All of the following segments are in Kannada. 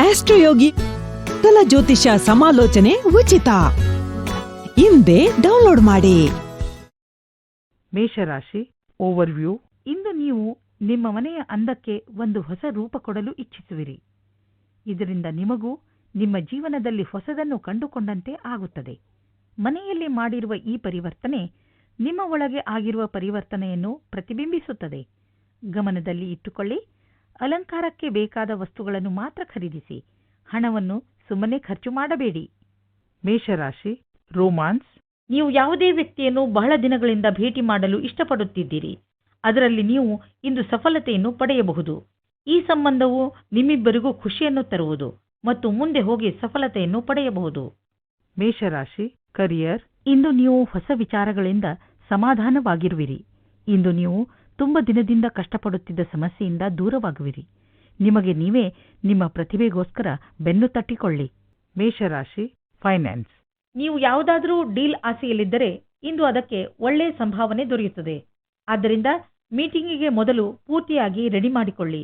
ಆಸ್ಟ್ರೋಯೋಗಿ ಕಲ ಜ್ಯೋತಿಷ ಸಮಾಲೋಚನೆ ಉಚಿತ. ಹಿಂದೆ ಡೌನ್ಲೋಡ್ ಮಾಡಿ. ಮೇಷರಾಶಿ ಓವರ್ವ್ಯೂ. ಇಂದು ನೀವು ನಿಮ್ಮ ಮನೆಯ ಅಂದಕ್ಕೆ ಒಂದು ಹೊಸ ರೂಪ ಕೊಡಲು ಇಚ್ಛಿಸುವಿರಿ. ಇದರಿಂದ ನಿಮಗೂ ನಿಮ್ಮ ಜೀವನದಲ್ಲಿ ಹೊಸದನ್ನು ಕಂಡುಕೊಂಡಂತೆ ಆಗುತ್ತದೆ. ಮನೆಯಲ್ಲಿ ಮಾಡಿರುವ ಈ ಪರಿವರ್ತನೆ ನಿಮ್ಮ ಒಳಗೆ ಆಗಿರುವ ಪರಿವರ್ತನೆಯನ್ನು ಪ್ರತಿಬಿಂಬಿಸುತ್ತದೆ. ಗಮನದಲ್ಲಿ ಇಟ್ಟುಕೊಳ್ಳಿ. ಅಲಂಕಾರಕ್ಕೆ ಬೇಕಾದ ವಸ್ತುಗಳನ್ನು ಮಾತ್ರ ಖರೀದಿಸಿ. ಹಣವನ್ನು ಸುಮ್ಮನೆ ಖರ್ಚು ಮಾಡಬೇಡಿ. ಮೇಷರಾಶಿ ರೋಮಾನ್ಸ್. ನೀವು ಯಾವುದೇ ವ್ಯಕ್ತಿಯನ್ನು ಬಹಳ ದಿನಗಳಿಂದ ಭೇಟಿ ಮಾಡಲು ಇಷ್ಟಪಡುತ್ತಿದ್ದೀರಿ. ಅದರಲ್ಲಿ ನೀವು ಇಂದು ಸಫಲತೆಯನ್ನು ಪಡೆಯಬಹುದು. ಈ ಸಂಬಂಧವು ನಿಮ್ಮಿಬ್ಬರಿಗೂ ಖುಷಿಯನ್ನು ತರುವುದು ಮತ್ತು ಮುಂದೆ ಹೋಗಿ ಸಫಲತೆಯನ್ನು ಪಡೆಯಬಹುದು. ಮೇಷರಾಶಿ ಕರಿಯರ್. ಇಂದು ನೀವು ಹೊಸ ವಿಚಾರಗಳಿಂದ ಸಮಾಧಾನವಾಗಿರುವಿರಿ. ಇಂದು ನೀವು ತುಂಬ ದಿನದಿಂದ ಕಷ್ಟಪಡುತ್ತಿದ್ದ ಸಮಸ್ಯೆಯಿಂದ ದೂರವಾಗುವಿರಿ. ನಿಮಗೆ ನೀವೇ ನಿಮ್ಮ ಪ್ರತಿಭೆಗೋಸ್ಕರ ಬೆನ್ನು ತಟ್ಟಿಕೊಳ್ಳಿ. ಮೇಷರಾಶಿ ಫೈನಾನ್ಸ್ ನೀವು ಯಾವುದಾದರೂ ಡೀಲ್ ಆಸೆಯಲ್ಲಿದ್ದರೆ ಇಂದು ಅದಕ್ಕೆ ಒಳ್ಳೆಯ ಸಂಭಾವನೆ ದೊರೆಯುತ್ತದೆ. ಆದ್ದರಿಂದ ಮೀಟಿಂಗಿಗೆ ಮೊದಲು ಪೂರ್ತಿಯಾಗಿ ರೆಡಿ ಮಾಡಿಕೊಳ್ಳಿ.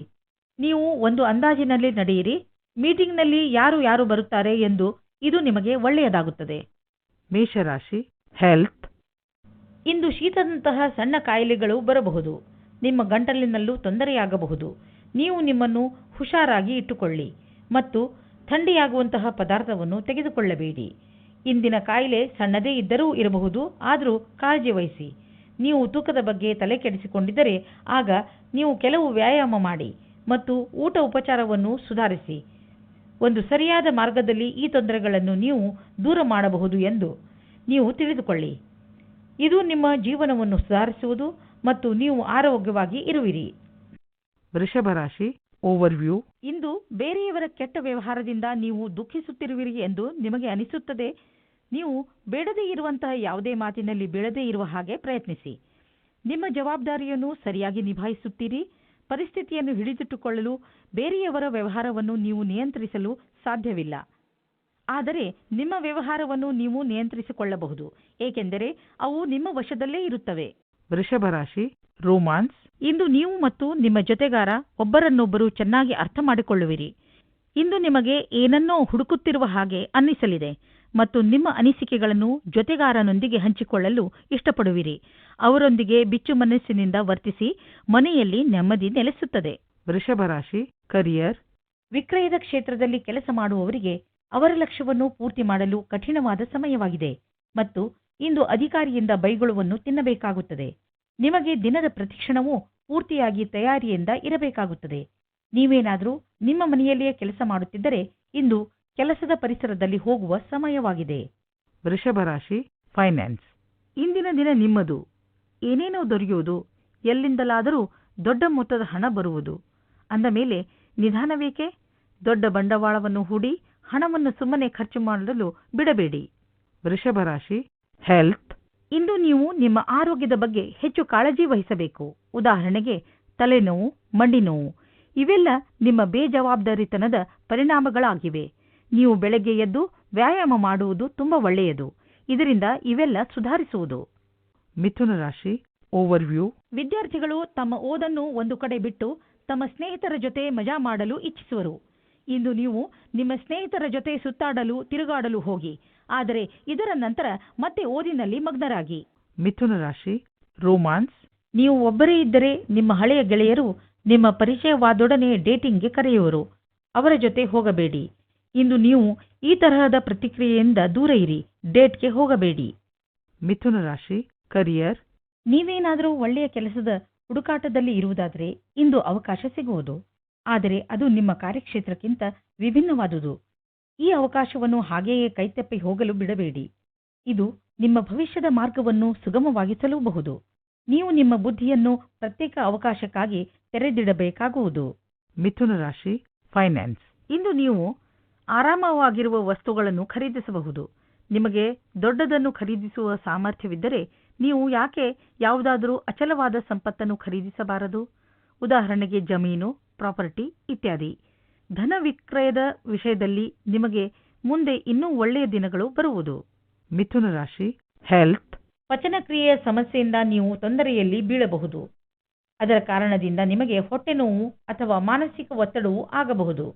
ನೀವು ಒಂದು ಅಂದಾಜಿನಲ್ಲಿ ನಡೆಯಿರಿ. ಮೀಟಿಂಗ್ನಲ್ಲಿ ಯಾರು ಯಾರು ಬರುತ್ತಾರೆ ಎಂದು ಇದು ನಿಮಗೆ ಒಳ್ಳೆಯದಾಗುತ್ತದೆ. ಮೇಷರಾಶಿ ಹೆಲ್ತ್ ಇಂದು ಶೀತದಂತಹ ಸಣ್ಣ ಕಾಯಿಲೆಗಳು ಬರಬಹುದು. ನಿಮ್ಮ ಗಂಟಲಿನಲ್ಲೂ ತೊಂದರೆಯಾಗಬಹುದು. ನೀವು ನಿಮ್ಮನ್ನು ಹುಷಾರಾಗಿ ಇಟ್ಟುಕೊಳ್ಳಿ ಮತ್ತು ಥಂಡಿಯಾಗುವಂತಹ ಪದಾರ್ಥವನ್ನು ತೆಗೆದುಕೊಳ್ಳಬೇಡಿ. ಇಂದಿನ ಕಾಯಿಲೆ ಸಣ್ಣದೇ ಇದ್ದರೂ ಇರಬಹುದು, ಆದರೂ ಕಾಳಜಿ ವಹಿಸಿ. ನೀವು ತೂಕದ ಬಗ್ಗೆ ತಲೆ ಕೆಡಿಸಿಕೊಂಡಿದ್ದರೆ ಆಗ ನೀವು ಕೆಲವು ವ್ಯಾಯಾಮ ಮಾಡಿ ಮತ್ತು ಊಟ ಉಪಚಾರವನ್ನು ಸುಧಾರಿಸಿ. ಒಂದು ಸರಿಯಾದ ಮಾರ್ಗದಲ್ಲಿ ಈ ತೊಂದರೆಗಳನ್ನು ನೀವು ದೂರ ಮಾಡಬಹುದು ಎಂದು ನೀವು ತಿಳಿದುಕೊಳ್ಳಿ. ಇದು ನಿಮ್ಮ ಜೀವನವನ್ನು ಸುಧಾರಿಸುವುದು ಮತ್ತು ನೀವು ಆರೋಗ್ಯವಾಗಿ ಇರುವಿರಿ. ವೃಷಭ ರಾಶಿ ಓವರ್ವ್ಯೂ ಇಂದು ಬೇರೆಯವರ ಕೆಟ್ಟ ವ್ಯವಹಾರದಿಂದ ನೀವು ದುಃಖಿಸುತ್ತಿರುವಿರಿ ಎಂದು ನಿಮಗೆ ಅನಿಸುತ್ತದೆ. ನೀವು ಬೇಡದೇ ಇರುವಂತಹ ಯಾವುದೇ ಮಾತಿನಲ್ಲಿ ಬೇಡದೇ ಇರುವ ಹಾಗೆ ಪ್ರಯತ್ನಿಸಿ. ನಿಮ್ಮ ಜವಾಬ್ದಾರಿಯನ್ನು ಸರಿಯಾಗಿ ನಿಭಾಯಿಸುತ್ತೀರಿ. ಪರಿಸ್ಥಿತಿಯನ್ನು ಹಿಡಿದಿಟ್ಟುಕೊಳ್ಳಲು ಬೇರೆಯವರ ವ್ಯವಹಾರವನ್ನು ನೀವು ನಿಯಂತ್ರಿಸಲು ಸಾಧ್ಯವಿಲ್ಲ. ಆದರೆ ನಿಮ್ಮ ವ್ಯವಹಾರವನ್ನು ನೀವು ನಿಯಂತ್ರಿಸಿಕೊಳ್ಳಬಹುದು ಏಕೆಂದರೆ ಅವು ನಿಮ್ಮ ವಶದಲ್ಲೇ ಇರುತ್ತವೆ. ವೃಷಭ ರಾಶಿ ರೋಮಾನ್ಸ್. ಇಂದು ನೀವು ಮತ್ತು ನಿಮ್ಮ ಜೊತೆಗಾರ ಒಬ್ಬರನ್ನೊಬ್ಬರು ಚೆನ್ನಾಗಿ ಅರ್ಥ ಮಾಡಿಕೊಳ್ಳುವಿರಿ. ಇಂದು ನಿಮಗೆ ಏನನ್ನೋ ಹುಡುಕುತ್ತಿರುವ ಹಾಗೆ ಅನ್ನಿಸಲಿದೆ ಮತ್ತು ನಿಮ್ಮ ಅನಿಸಿಕೆಗಳನ್ನು ಜೊತೆಗಾರನೊಂದಿಗೆ ಹಂಚಿಕೊಳ್ಳಲು ಇಷ್ಟಪಡುವಿರಿ. ಅವರೊಂದಿಗೆ ಬಿಚ್ಚು ಮನಸ್ಸಿನಿಂದ ವರ್ತಿಸಿ ಮನೆಯಲ್ಲಿ ನೆಮ್ಮದಿ ನೆಲೆಸುತ್ತದೆ. ವೃಷಭ ರಾಶಿ ಕರಿಯರ್. ವಿಕ್ರಯದ ಕ್ಷೇತ್ರದಲ್ಲಿ ಕೆಲಸ ಮಾಡುವವರಿಗೆ ಅವರ ಲಕ್ಷ್ಯವನ್ನು ಪೂರ್ತಿ ಮಾಡಲು ಕಠಿಣವಾದ ಸಮಯವಾಗಿದೆ ಮತ್ತು ಇಂದು ಅಧಿಕಾರಿಯಿಂದ ಬೈಗುಳವನ್ನು ತಿನ್ನಬೇಕಾಗುತ್ತದೆ. ನಿಮಗೆ ದಿನದ ಪ್ರತಿಕ್ಷಣವೂ ಪೂರ್ತಿಯಾಗಿ ತಯಾರಿಯಿಂದ ಇರಬೇಕಾಗುತ್ತದೆ. ನೀವೇನಾದರೂ ನಿಮ್ಮ ಮನೆಯಲ್ಲಿಯೇ ಕೆಲಸ ಮಾಡುತ್ತಿದ್ದರೆ ಇಂದು ಕೆಲಸದ ಪರಿಸರದಲ್ಲಿ ಹೋಗುವ ಸಮಯವಾಗಿದೆ. ವೃಷಭ ರಾಶಿ, ಫೈನಾನ್ಸ್. ಇಂದಿನ ದಿನ ನಿಮ್ಮದು. ಏನೇನೋ ದೊರೆಯುವುದು, ಎಲ್ಲಿಂದಲಾದರೂ ದೊಡ್ಡ ಮೊತ್ತದ ಹಣ ಬರುವುದು. ಅಂದ ಮೇಲೆ ನಿಧಾನವೇಕೆ? ದೊಡ್ಡ ಬಂಡವಾಳವನ್ನು ಹೂಡಿ ಹಣವನ್ನು ಸುಮ್ಮನೆ ಖರ್ಚು ಮಾಡಲು ಬಿಡಬೇಡಿ. ವೃಷಭ ರಾಶಿ ಹೆಲ್ತ್ ಇಂದು ನೀವು ನಿಮ್ಮ ಆರೋಗ್ಯದ ಬಗ್ಗೆ ಹೆಚ್ಚು ಕಾಳಜಿ ವಹಿಸಬೇಕು. ಉದಾಹರಣೆಗೆ ತಲೆನೋವು ಮಂಡಿ ನೋವು ಇವೆಲ್ಲ ನಿಮ್ಮ ಬೇಜವಾಬ್ದಾರಿತನದ ಪರಿಣಾಮಗಳಾಗಿವೆ. ನೀವು ಬೆಳಗ್ಗೆ ಎದ್ದು ವ್ಯಾಯಾಮ ಮಾಡುವುದು ತುಂಬಾ ಒಳ್ಳೆಯದು. ಇದರಿಂದ ಇವೆಲ್ಲ ಸುಧಾರಿಸುವುದು. ಮಿಥುನ ರಾಶಿ ಓವರ್ವ್ಯೂ ವಿದ್ಯಾರ್ಥಿಗಳು ತಮ್ಮ ಓದನ್ನು ಒಂದು ಕಡೆ ಬಿಟ್ಟು ತಮ್ಮ ಸ್ನೇಹಿತರ ಜೊತೆ ಮಜಾ ಮಾಡಲು ಇಚ್ಛಿಸುವರು. ಇಂದು ನೀವು ನಿಮ್ಮ ಸ್ನೇಹಿತರ ಜೊತೆ ಸುತ್ತಾಡಲು ತಿರುಗಾಡಲು ಹೋಗಿ. ಆದರೆ ಇದರ ನಂತರ ಮತ್ತೆ ಓದಿನಲ್ಲಿ ಮಗ್ನರಾಗಿ. ಮಿಥುನ ರಾಶಿ ರೋಮಾನ್ಸ್. ನೀವು ಒಬ್ಬರೇ ಇದ್ದರೆ ನಿಮ್ಮ ಹಳೆಯ ಗೆಳೆಯರು ನಿಮ್ಮ ಪರಿಚಯವಾದೊಡನೆ ಡೇಟಿಂಗ್ಗೆ ಕರೆಯುವರು. ಅವರ ಜೊತೆ ಹೋಗಬೇಡಿ. ಇಂದು ನೀವು ಈ ತರಹದ ಪ್ರತಿಕ್ರಿಯೆಯಿಂದ ದೂರ ಇರಿ ಡೇಟ್ಗೆ ಹೋಗಬೇಡಿ. ಮಿಥುನ ರಾಶಿ ಕರಿಯರ್. ನೀವೇನಾದರೂ ಒಳ್ಳೆಯ ಕೆಲಸದ ಹುಡುಕಾಟದಲ್ಲಿ ಇರುವುದಾದರೆ ಇಂದು ಅವಕಾಶ ಸಿಗುವುದು. ಆದರೆ ಅದು ನಿಮ್ಮ ಕಾರ್ಯಕ್ಷೇತ್ರಕ್ಕಿಂತ ವಿಭಿನ್ನವಾದುದು. ಈ ಅವಕಾಶವನ್ನು ಹಾಗೆಯೇ ಕೈತಪ್ಪಿ ಹೋಗಲು ಬಿಡಬೇಡಿ. ಇದು ನಿಮ್ಮ ಭವಿಷ್ಯದ ಮಾರ್ಗವನ್ನು ಸುಗಮವಾಗಿಸಲೂಬಹುದು. ನೀವು ನಿಮ್ಮ ಬುದ್ಧಿಯನ್ನು ಪ್ರತ್ಯೇಕ ಅವಕಾಶಕ್ಕಾಗಿ ತೆರೆದಿಡಬೇಕಾಗುವುದು. ಮಿಥುನ ರಾಶಿ ಫೈನಾನ್ಸ್ ಇಂದು ನೀವು ಆರಾಮವಾಗಿರುವ ವಸ್ತುಗಳನ್ನು ಖರೀದಿಸಬಹುದು. ನಿಮಗೆ ದೊಡ್ಡದನ್ನು ಖರೀದಿಸುವ ಸಾಮರ್ಥ್ಯವಿದ್ದರೆ ನೀವು ಯಾಕೆ ಯಾವುದಾದರೂ ಅಚಲವಾದ ಸಂಪತ್ತನ್ನು ಖರೀದಿಸಬಾರದು? ಉದಾಹರಣೆಗೆ ಜಮೀನು ಪ್ರಾಪರ್ಟಿ ಇತ್ಯಾದಿ. ಧನ ವಿಕ್ರಯದ ವಿಷಯದಲ್ಲಿ ನಿಮಗೆ ಮುಂದೆ ಇನ್ನೂ ಒಳ್ಳೆಯ ದಿನಗಳು ಬರುವುದು. ಮಿಥುನ ರಾಶಿ ಹೆಲ್ತ್ ಪಚನಕ್ರಿಯೆಯ ಸಮಸ್ಯೆಯಿಂದ ನೀವು ತೊಂದರೆಯಲ್ಲಿ ಬೀಳಬಹುದು. ಅದರ ಕಾರಣದಿಂದ ನಿಮಗೆ ಹೊಟ್ಟೆ ನೋವು ಅಥವಾ ಮಾನಸಿಕ ಒತ್ತಡವೂ ಆಗಬಹುದು.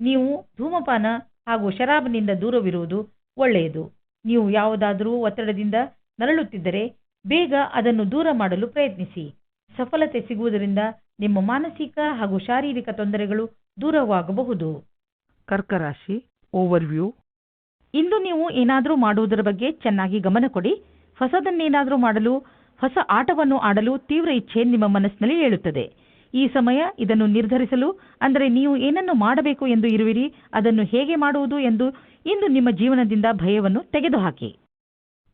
ನೀವು ಧೂಮಪಾನ ಹಾಗೂ ಶರಾಬಿನಿಂದ ದೂರವಿರುವುದು ಒಳ್ಳೆಯದು. ನೀವು ಯಾವುದಾದರೂ ಒತ್ತಡದಿಂದ ನರಳುತ್ತಿದ್ದರೆ ಬೇಗ ಅದನ್ನು ದೂರ ಮಾಡಲು ಪ್ರಯತ್ನಿಸಿ. ಸಫಲತೆ ಸಿಗುವುದರಿಂದ ನಿಮ್ಮ ಮಾನಸಿಕ ಹಾಗೂ ಶಾರೀರಿಕ ತೊಂದರೆಗಳು ದೂರವಾಗಬಹುದು. ಕರ್ಕರಾಶಿ ಓವರ್ವ್ಯೂ ಇಂದು ನೀವು ಏನಾದರೂ ಮಾಡುವುದರ ಬಗ್ಗೆ ಚೆನ್ನಾಗಿ ಗಮನ ಕೊಡಿ. ಹೊಸದನ್ನೇನಾದರೂ ಮಾಡಲು ಹೊಸ ಆಟವನ್ನು ಆಡಲು ತೀವ್ರ ಇಚ್ಛೆ ನಿಮ್ಮ ಮನಸ್ಸಿನಲ್ಲಿ ಹೇಳುತ್ತದೆ ಈ ಸಮಯ ಇದನ್ನು ನಿರ್ಧರಿಸಲು ಅಂದರೆ ನೀವು ಏನನ್ನು ಮಾಡಬೇಕು ಎಂದು ಇರುವಿರಿ ಅದನ್ನು ಹೇಗೆ ಮಾಡುವುದು ಎಂದು ಇಂದು ನಿಮ್ಮ ಜೀವನದಿಂದ ಭಯವನ್ನು ತೆಗೆದುಹಾಕಿ.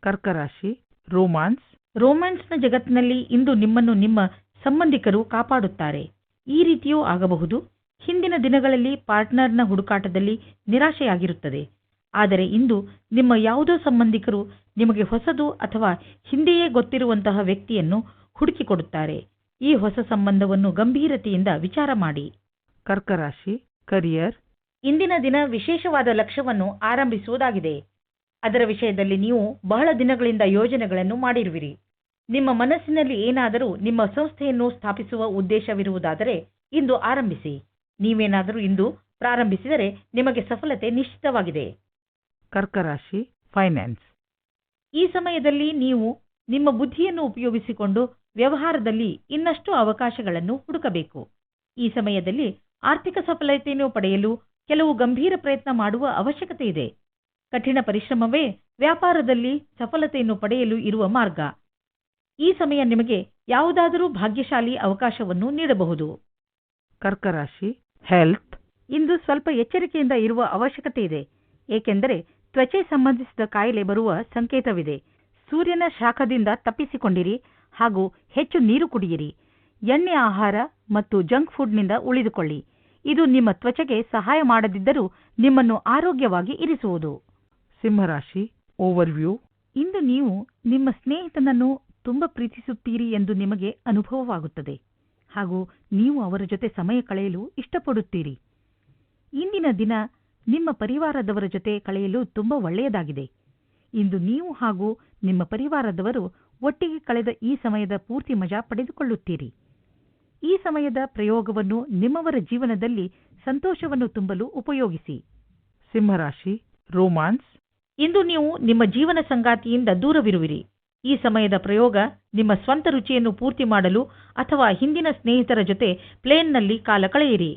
ಕರ್ಕರಾಶಿ ರೋಮಾನ್ಸ್ ರೋಮ್ಯಾನ್ಸ್ನ ಜಗತ್ತಿನಲ್ಲಿ ಇಂದು ನಿಮ್ಮನ್ನು ನಿಮ್ಮ ಸಂಬಂಧಿಕರು ಕಾಪಾಡುತ್ತಾರೆ. ಈ ರೀತಿಯೂ ಆಗಬಹುದು. ಹಿಂದಿನ ದಿನಗಳಲ್ಲಿ ಪಾರ್ಟ್ನರ್ನ ಹುಡುಕಾಟದಲ್ಲಿ ನಿರಾಶೆಯಾಗಿರುತ್ತದೆ. ಆದರೆ ಇಂದು ನಿಮ್ಮ ಯಾವುದೋ ಸಂಬಂಧಿಕರು ನಿಮಗೆ ಹೊಸದು ಅಥವಾ ಹಿಂದೆಯೇ ಗೊತ್ತಿರುವಂತಹ ವ್ಯಕ್ತಿಯನ್ನು ಹುಡುಕಿಕೊಡುತ್ತಾರೆ. ಈ ಹೊಸ ಸಂಬಂಧವನ್ನು ಗಂಭೀರತೆಯಿಂದ ವಿಚಾರ ಮಾಡಿ. ಕರ್ಕರಾಶಿ ಕರಿಯರ್. ಇಂದಿನ ದಿನ ವಿಶೇಷವಾದ ಲಕ್ಷ್ಯವನ್ನು ಆರಂಭಿಸುವುದಾಗಿದೆ. ಅದರ ವಿಷಯದಲ್ಲಿ ನೀವು ಬಹಳ ದಿನಗಳಿಂದ ಯೋಜನೆಗಳನ್ನು ಮಾಡಿರುವಿರಿ. ನಿಮ್ಮ ಮನಸ್ಸಿನಲ್ಲಿ ಏನಾದರೂ ನಿಮ್ಮ ಸಂಸ್ಥೆಯನ್ನು ಸ್ಥಾಪಿಸುವ ಉದ್ದೇಶವಿರುವುದಾದರೆ ಇಂದು ಆರಂಭಿಸಿ. ನೀವೇನಾದರೂ ಇಂದು ಪ್ರಾರಂಭಿಸಿದರೆ ನಿಮಗೆ ಸಫಲತೆ ನಿಶ್ಚಿತವಾಗಿದೆ. ಕರ್ಕರಾಶಿ ಫೈನಾನ್ಸ್ ಈ ಸಮಯದಲ್ಲಿ ನೀವು ನಿಮ್ಮ ಬುದ್ಧಿಯನ್ನು ಉಪಯೋಗಿಸಿಕೊಂಡು ವ್ಯವಹಾರದಲ್ಲಿ ಇನ್ನಷ್ಟು ಅವಕಾಶಗಳನ್ನು ಹುಡುಕಬೇಕು. ಈ ಸಮಯದಲ್ಲಿ ಆರ್ಥಿಕ ಸಫಲತೆಯನ್ನು ಪಡೆಯಲು ಕೆಲವು ಗಂಭೀರ ಪ್ರಯತ್ನ ಮಾಡುವ ಅವಶ್ಯಕತೆ ಇದೆ. ಕಠಿಣ ಪರಿಶ್ರಮವೇ ವ್ಯಾಪಾರದಲ್ಲಿ ಸಫಲತೆಯನ್ನು ಪಡೆಯಲು ಇರುವ ಮಾರ್ಗ. ಈ ಸಮಯ ನಿಮಗೆ ಯಾವುದಾದರೂ ಭಾಗ್ಯಶಾಲಿ ಅವಕಾಶವನ್ನು ನೀಡಬಹುದು. ಕರ್ಕರಾಶಿ ಹೆಲ್ತ್ ಇಂದು ಸ್ವಲ್ಪ ಎಚ್ಚರಿಕೆಯಿಂದ ಇರುವ ಅವಶ್ಯಕತೆ ಇದೆ. ಏಕೆಂದರೆ ತ್ವಚೆ ಸಂಬಂಧಿಸಿದ ಕಾಯಿಲೆ ಬರುವ ಸಂಕೇತವಿದೆ. ಸೂರ್ಯನ ಶಾಖದಿಂದ ತಪ್ಪಿಸಿಕೊಂಡಿರಿ ಹಾಗೂ ಹೆಚ್ಚು ನೀರು ಕುಡಿಯಿರಿ. ಎಣ್ಣೆ ಆಹಾರ ಮತ್ತು ಜಂಕ್ ಫುಡ್ನಿಂದ ಉಳಿದುಕೊಳ್ಳಿ. ಇದು ನಿಮ್ಮ ತ್ವಚೆಗೆ ಸಹಾಯ ಮಾಡದಿದ್ದರೂ ನಿಮ್ಮನ್ನು ಆರೋಗ್ಯವಾಗಿ ಇರಿಸುವುದು. ಸಿಂಹರಾಶಿ ಓವರ್ವ್ಯೂ ಇಂದು ನೀವು ನಿಮ್ಮ ಸ್ನೇಹಿತನನ್ನು ತುಂಬ ಪ್ರೀತಿಸುತ್ತೀರಿ ಎಂದು ನಿಮಗೆ ಅನುಭವವಾಗುತ್ತದೆ. ಹಾಗೂ ನೀವು ಅವರ ಜೊತೆ ಸಮಯ ಕಳೆಯಲು ಇಷ್ಟಪಡುತ್ತೀರಿ. ಇಂದಿನ ದಿನ ನಿಮ್ಮ ಪರಿವಾರದವರ ಜೊತೆ ಕಳೆಯಲು ತುಂಬ ಒಳ್ಳೆಯದಾಗಿದೆ. ಇಂದು ನೀವು ಹಾಗೂ ನಿಮ್ಮ ಪರಿವಾರದವರು ಒಟ್ಟಿಗೆ ಕಳೆದ ಈ ಸಮಯದ ಪೂರ್ತಿ ಮಜಾ ಪಡೆದುಕೊಳ್ಳುತ್ತೀರಿ. ಈ ಸಮಯದ ಪ್ರಯೋಗವನ್ನು ನಿಮ್ಮವರ ಜೀವನದಲ್ಲಿ ಸಂತೋಷವನ್ನು ತುಂಬಲು ಉಪಯೋಗಿಸಿ. ಸಿಂಹರಾಶಿ ರೋಮಾನ್ಸ್. ಇಂದು ನೀವು ನಿಮ್ಮ ಜೀವನ ಸಂಗಾತಿಯಿಂದ ದೂರವಿರುವಿರಿ. ಈ ಸಮಯದ ಪ್ರಯೋಗ ನಿಮ್ಮ ಸ್ವಂತ ರುಚಿಯನ್ನು ಪೂರ್ತಿ ಮಾಡಲು ಅಥವಾ ಹಿಂದಿನ ಸ್ನೇಹಿತರ ಜೊತೆ ಪ್ಲೇನ್ನಲ್ಲಿ ಕಾಲ ಕಳೆಯಿರಿ.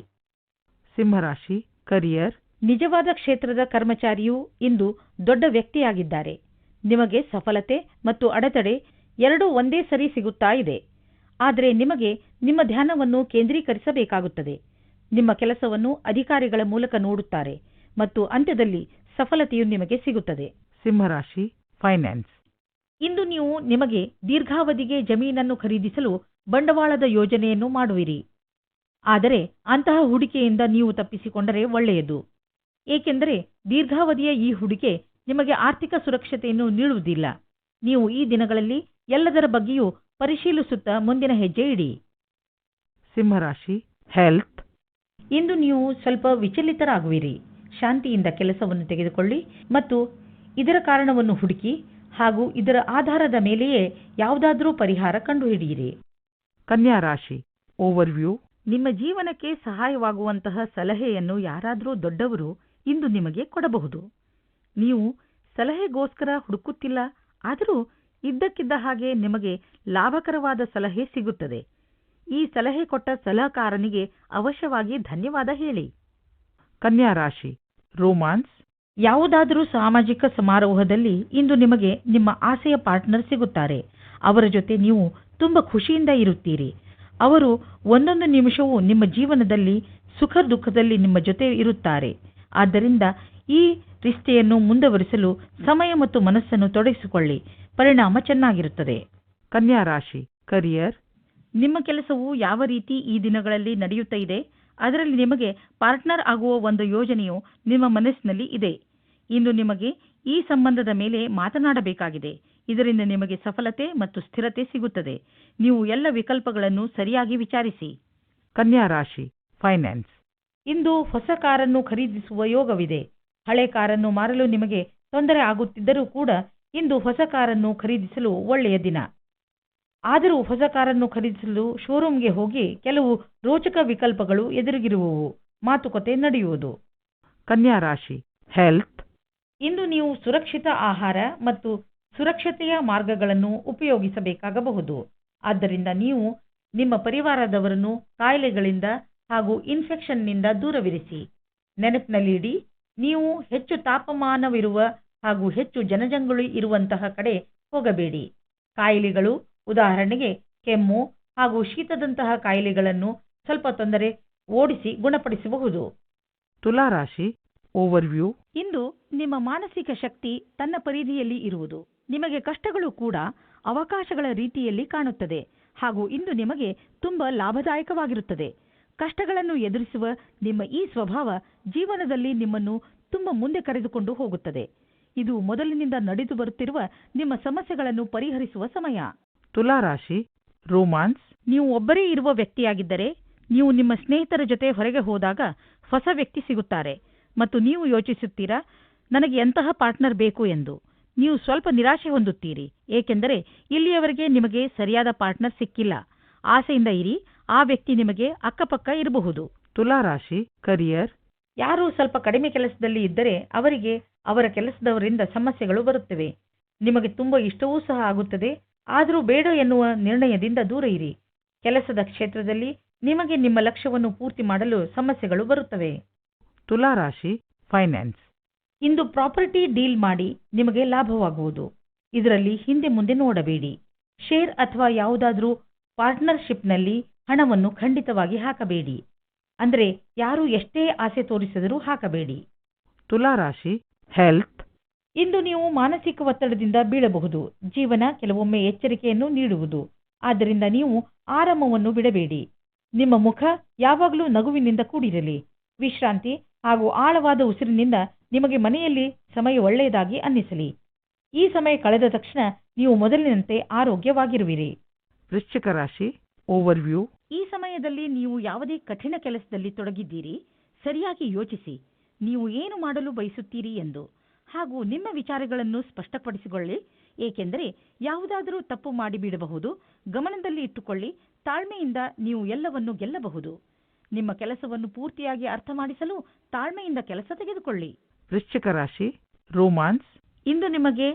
ಸಿಂಹರಾಶಿ ಕರಿಯರ್. ನಿಜವಾದ ಕ್ಷೇತ್ರದ ಕರ್ಮಚಾರಿಯು ಇಂದು ದೊಡ್ಡ ವ್ಯಕ್ತಿಯಾಗಿದ್ದಾರೆ. ನಿಮಗೆ ಸಫಲತೆ ಮತ್ತು ಅಡೆತಡೆ ಎರಡೂ ಒಂದೇ ಸರಿ ಸಿಗುತ್ತಾ ಇದೆ. ಆದರೆ ನಿಮಗೆ ನಿಮ್ಮ ಧ್ಯಾನವನ್ನು ಕೇಂದ್ರೀಕರಿಸಬೇಕಾಗುತ್ತದೆ. ನಿಮ್ಮ ಕೆಲಸವನ್ನು ಅಧಿಕಾರಿಗಳ ಮೂಲಕ ನೋಡುತ್ತಾರೆ ಮತ್ತು ಅಂತ್ಯದಲ್ಲಿ ಸಫಲತೆಯು ನಿಮಗೆ ಸಿಗುತ್ತದೆ. ಸಿಂಹರಾಶಿ ಫೈನಾನ್ಸ್. ಇಂದು ನೀವು ನಿಮಗೆ ದೀರ್ಘಾವಧಿಗೆ ಜಮೀನನ್ನು ಖರೀದಿಸಲು ಬಂಡವಾಳದ ಯೋಜನೆಯನ್ನು ಮಾಡುವಿರಿ. ಆದರೆ ಅಂತಹ ಹೂಡಿಕೆಯಿಂದ ನೀವು ತಪ್ಪಿಸಿಕೊಂಡರೆ ಒಳ್ಳೆಯದು. ಏಕೆಂದರೆ ದೀರ್ಘಾವಧಿಯ ಈ ಹೂಡಿಕೆ ನಿಮಗೆ ಆರ್ಥಿಕ ಸುರಕ್ಷತೆಯನ್ನು ನೀಡುವುದಿಲ್ಲ. ನೀವು ಈ ದಿನಗಳಲ್ಲಿ ಎಲ್ಲದರ ಬಗ್ಗೆಯೂ ಪರಿಶೀಲಿಸುತ್ತಾ ಮುಂದಿನ ಹೆಜ್ಜೆ ಇಡಿ. ಸಿಂಹರಾಶಿ ಹೆಲ್ತ್ ಇಂದು ನೀವು ಸ್ವಲ್ಪ ವಿಚಲಿತರಾಗುವಿರಿ. ಶಾಂತಿಯಿಂದ ಕೆಲಸವನ್ನು ತೆಗೆದುಕೊಳ್ಳಿ ಮತ್ತು ಇದರ ಕಾರಣವನ್ನು ಹುಡುಕಿ ಹಾಗೂ ಇದರ ಆಧಾರದ ಮೇಲೆಯೇ ಯಾವುದಾದರೂ ಪರಿಹಾರ ಕಂಡುಹಿಡಿಯಿರಿ. ಕನ್ಯಾ ರಾಶಿ ಓವರ್ವ್ಯೂ ನಿಮ್ಮ ಜೀವನಕ್ಕೆ ಸಹಾಯವಾಗುವಂತಹ ಸಲಹೆಯನ್ನು ಯಾರಾದರೂ ದೊಡ್ಡವರು ಇಂದು ನಿಮಗೆ ಕೊಡಬಹುದು. ನೀವು ಸಲಹೆಗೋಸ್ಕರ ಹುಡುಕುತ್ತಿಲ್ಲ ಆದರೂ ಇದ್ದಕ್ಕಿದ್ದ ಹಾಗೆ ನಿಮಗೆ ಲಾಭಕರವಾದ ಸಲಹೆ ಸಿಗುತ್ತದೆ. ಈ ಸಲಹೆ ಕೊಟ್ಟ ಸಲಹಕಾರನಿಗೆ ಅವಶ್ಯವಾಗಿ ಧನ್ಯವಾದ ಹೇಳಿ. ಕನ್ಯಾ ರಾಶಿ ರೋಮಾನ್ಸ್ ಯಾವುದಾದರೂ ಸಾಮಾಜಿಕ ಸಮಾರೋಹದಲ್ಲಿ ಇಂದು ನಿಮಗೆ ನಿಮ್ಮ ಆಸೆಯ ಪಾರ್ಟ್ನರ್ ಸಿಗುತ್ತಾರೆ. ಅವರ ಜೊತೆ ನೀವು ತುಂಬ ಖುಷಿಯಿಂದ ಇರುತ್ತೀರಿ. ಅವರು ಒಂದೊಂದು ನಿಮಿಷವೂ ನಿಮ್ಮ ಜೀವನದಲ್ಲಿ ಸುಖ ದುಃಖದಲ್ಲಿ ನಿಮ್ಮ ಜೊತೆ ಇರುತ್ತಾರೆ. ಆದ್ದರಿಂದ ಈ ರಿಷ್ಟೆಯನ್ನು ಮುಂದುವರಿಸಲು ಸಮಯ ಮತ್ತು ಮನಸ್ಸನ್ನು ತೊಡಗಿಸಿಕೊಳ್ಳಿ. ಪರಿಣಾಮ ಚೆನ್ನಾಗಿರುತ್ತದೆ. ಕನ್ಯಾ ರಾಶಿ ಕರಿಯರ್ ನಿಮ್ಮ ಕೆಲಸವು ಯಾವ ರೀತಿ ಈ ದಿನಗಳಲ್ಲಿ ನಡೆಯುತ್ತಿದೆ ಅದರಲ್ಲಿ ನಿಮಗೆ ಪಾರ್ಟ್ನರ್ ಆಗುವ ಒಂದು ಯೋಜನೆಯು ನಿಮ್ಮ ಮನಸ್ಸಿನಲ್ಲಿ ಇದೆ. ಇಂದು ನಿಮಗೆ ಈ ಸಂಬಂಧದ ಮೇಲೆ ಮಾತನಾಡಬೇಕಾಗಿದೆ. ಇದರಿಂದ ನಿಮಗೆ ಸಫಲತೆ ಮತ್ತು ಸ್ಥಿರತೆ ಸಿಗುತ್ತದೆ. ನೀವು ಎಲ್ಲ ವಿಕಲ್ಪಗಳನ್ನು ಸರಿಯಾಗಿ ವಿಚಾರಿಸಿ. ಕನ್ಯಾ ರಾಶಿ ಫೈನಾನ್ಸ್ ಇಂದು ಹೊಸ ಕಾರನ್ನು ಖರೀದಿಸುವ ಯೋಗವಿದೆ. ಹಳೆ ಕಾರನ್ನು ಮಾರಲು ನಿಮಗೆ ತೊಂದರೆ ಆಗುತ್ತಿದ್ದರೂ ಕೂಡ ಇಂದು ಹೊಸ ಕಾರನ್ನು ಖರೀದಿಸಲು ಒಳ್ಳೆಯ ದಿನ. ಆದರೂ ಹೊಸ ಕಾರನ್ನು ಖರೀದಿಸಲು ಶೋರೂಮ್ಗೆ ಹೋಗಿ ಕೆಲವು ರೋಚಕ ವಿಕಲ್ಪಗಳು ಎದುರಿಗಿರುವವು. ಮಾತುಕತೆ ನಡೆಯುವುದು. ಕನ್ಯಾ ರಾಶಿ ಹೆಲ್ತ್ ಇಂದು ನೀವು ಸುರಕ್ಷಿತ ಆಹಾರ ಮತ್ತು ಸುರಕ್ಷತೆಯ ಮಾರ್ಗಗಳನ್ನು ಉಪಯೋಗಿಸಬೇಕಾಗಬಹುದು. ಆದ್ದರಿಂದ ನೀವು ನಿಮ್ಮ ಪರಿವಾರದವರನ್ನು ಕಾಯಿಲೆಗಳಿಂದ ಹಾಗೂ ಇನ್ಫೆಕ್ಷನ್ನಿಂದ ದೂರವಿರಿಸಿ. ನೆನಪಿನಲ್ಲಿಡಿ, ನೀವು ಹೆಚ್ಚು ತಾಪಮಾನವಿರುವ ಹಾಗೂ ಹೆಚ್ಚು ಜನಜಂಗುಳಿ ಇರುವಂತಹ ಕಡೆ ಹೋಗಬೇಡಿ. ಕಾಯಿಲೆಗಳು, ಉದಾಹರಣೆಗೆ ಕೆಮ್ಮು ಹಾಗೂ ಶೀತದಂತಹ ಕಾಯಿಲೆಗಳನ್ನು ಸ್ವಲ್ಪ ತೊಂದರೆ ಓಡಿಸಿ ಗುಣಪಡಿಸಬಹುದು. ತುಲಾ ರಾಶಿ ಓವರ್ವ್ಯೂ ಇಂದು ನಿಮ್ಮ ಮಾನಸಿಕ ಶಕ್ತಿ ತನ್ನ ಪರಿಧಿಯಲ್ಲಿ ಇರುವುದು. ನಿಮಗೆ ಕಷ್ಟಗಳು ಕೂಡ ಅವಕಾಶಗಳ ರೀತಿಯಲ್ಲಿ ಕಾಣುತ್ತದೆ. ಹಾಗೂ ಇಂದು ನಿಮಗೆ ತುಂಬ ಲಾಭದಾಯಕವಾಗಿರುತ್ತದೆ. ಕಷ್ಟಗಳನ್ನು ಎದುರಿಸುವ ನಿಮ್ಮ ಈ ಸ್ವಭಾವ ಜೀವನದಲ್ಲಿ ನಿಮ್ಮನ್ನು ತುಂಬ ಮುಂದೆ ಕರೆದುಕೊಂಡು ಹೋಗುತ್ತದೆ. ಇದು ಮೊದಲಿನಿಂದ ನಡೆದು ಬರುತ್ತಿರುವ ನಿಮ್ಮ ಸಮಸ್ಯೆಗಳನ್ನು ಪರಿಹರಿಸುವ ಸಮಯ. ತುಲಾ ರಾಶಿ ರೋಮಾನ್ಸ್ ನೀವು ಒಬ್ಬರೇ ಇರುವ ವ್ಯಕ್ತಿಯಾಗಿದ್ದರೆ ನೀವು ನಿಮ್ಮ ಸ್ನೇಹಿತರ ಜೊತೆ ಹೊರಗೆ ಹೋದಾಗ ಹೊಸ ವ್ಯಕ್ತಿ ಸಿಗುತ್ತಾರೆ. ಮತ್ತು ನೀವು ಯೋಚಿಸುತ್ತೀರಾ? ನನಗೆ ಎಂತಹ ಪಾರ್ಟ್ನರ್ ಬೇಕು ಎಂದು. ನೀವು ಸ್ವಲ್ಪ ನಿರಾಶೆ ಹೊಂದುತ್ತೀರಿ ಏಕೆಂದರೆ ಇಲ್ಲಿಯವರೆಗೆ ನಿಮಗೆ ಸರಿಯಾದ ಪಾರ್ಟ್ನರ್ ಸಿಕ್ಕಿಲ್ಲ. ಆಸೆಯಿಂದ ಇರಿ ಆ ವ್ಯಕ್ತಿ ನಿಮಗೆ ಅಕ್ಕಪಕ್ಕ ಇರಬಹುದು. ತುಲಾ ರಾಶಿ ಕರಿಯರ್. ಯಾರು ಸ್ವಲ್ಪ ಕಡಿಮೆ ಕೆಲಸದಲ್ಲಿ ಇದ್ದರೆ ಅವರಿಗೆ ಅವರ ಕೆಲಸದವರಿಂದ ಸಮಸ್ಯೆಗಳು ಬರುತ್ತವೆ. ನಿಮಗೆ ತುಂಬಾ ಇಷ್ಟವೂ ಸಹ ಆಗುತ್ತದೆ ಆದರೂ ಬೇಡ ಎನ್ನುವ ನಿರ್ಣಯದಿಂದ ದೂರ ಇರಿ. ಕೆಲಸದ ಕ್ಷೇತ್ರದಲ್ಲಿ ನಿಮಗೆ ನಿಮ್ಮ ಲಕ್ಷ್ಯವನ್ನು ಪೂರ್ತಿ ಮಾಡಲು ಸಮಸ್ಯೆಗಳು ಬರುತ್ತವೆ. ತುಲಾ ರಾಶಿ ಫೈನಾನ್ಸ್ ಇಂದು ಪ್ರಾಪರ್ಟಿ ಡೀಲ್ ಮಾಡಿ ನಿಮಗೆ ಲಾಭವಾಗುವುದು. ಇದರಲ್ಲಿ ಹಿಂದೆ ಮುಂದೆ ನೋಡಬೇಡಿ. ಶೇರ್ ಅಥವಾ ಯಾವುದಾದ್ರೂ ಪಾರ್ಟ್ನರ್ಶಿಪ್ನಲ್ಲಿ ಹಣವನ್ನು ಖಂಡಿತವಾಗಿ ಹಾಕಬೇಡಿ. ಅಂದರೆ ಯಾರು ಎಷ್ಟೇ ಆಸೆ ತೋರಿಸಿದರೂ ಹಾಕಬೇಡಿ. ತುಲಾ ರಾಶಿ ಹೆಲ್ತ್ ಇಂದು ನೀವು ಮಾನಸಿಕ ಒತ್ತಡದಿಂದ ಬೀಳಬಹುದು. ಜೀವನ ಕೆಲವೊಮ್ಮೆ ಎಚ್ಚರಿಕೆಯನ್ನು ನೀಡುವುದು. ಆದ್ದರಿಂದ ನೀವು ಆರಾಮವನ್ನು ಬಿಡಬೇಡಿ. ನಿಮ್ಮ ಮುಖ ಯಾವಾಗಲೂ ನಗುವಿನಿಂದ ಕೂಡಿರಲಿ. ವಿಶ್ರಾಂತಿ ಹಾಗೂ ಆಳವಾದ ಉಸಿರಿನಿಂದ ನಿಮಗೆ ಮನೆಯಲ್ಲಿ ಸಮಯ ಒಳ್ಳೆಯದಾಗಿ ಅನ್ನಿಸಲಿ. ಈ ಸಮಯ ಕಳೆದ ತಕ್ಷಣ ನೀವು ಮೊದಲಿನಂತೆ ಆರೋಗ್ಯವಾಗಿರುವಿರಿ. ವೃಶ್ಚಿಕ ರಾಶಿ ಓವರ್ವ್ಯೂ ಈ ಸಮಯದಲ್ಲಿ ನೀವು ಯಾವುದೇ ಕಠಿಣ ಕೆಲಸದಲ್ಲಿ ತೊಡಗಿದ್ದೀರಿ. ಸರಿಯಾಗಿ ಯೋಚಿಸಿ. ನೀವು ಏನು ಮಾಡಲು ಬಯಸುತ್ತೀರಿ ಎಂದು. ಹಾಗೂ ನಿಮ್ಮ ವಿಚಾರಗಳನ್ನು ಸ್ಪಷ್ಟಪಡಿಸಿಕೊಳ್ಳಿ. ಏಕೆಂದರೆ ಯಾವುದಾದರೂ ತಪ್ಪು ಮಾಡಿಬಿಡಬಹುದು. ಗಮನದಲ್ಲಿ ಇಟ್ಟುಕೊಳ್ಳಿ. ತಾಳ್ಮೆಯಿಂದ ನೀವು ಎಲ್ಲವನ್ನು ಗೆಲ್ಲಬಹುದು. ನಿಮ್ಮ ಕೆಲಸವನ್ನು ಪೂರ್ತಿಯಾಗಿ ಅರ್ಥ ಮಾಡಿಸಲು ತಾಳ್ಮೆಯಿಂದ ಕೆಲಸ ತೆಗೆದುಕೊಳ್ಳಿ. ವೃಶ್ಚಿಕ ರಾಶಿ ರೋಮಾನ್ಸ್. ಇಂದು ನಿಮಗೆ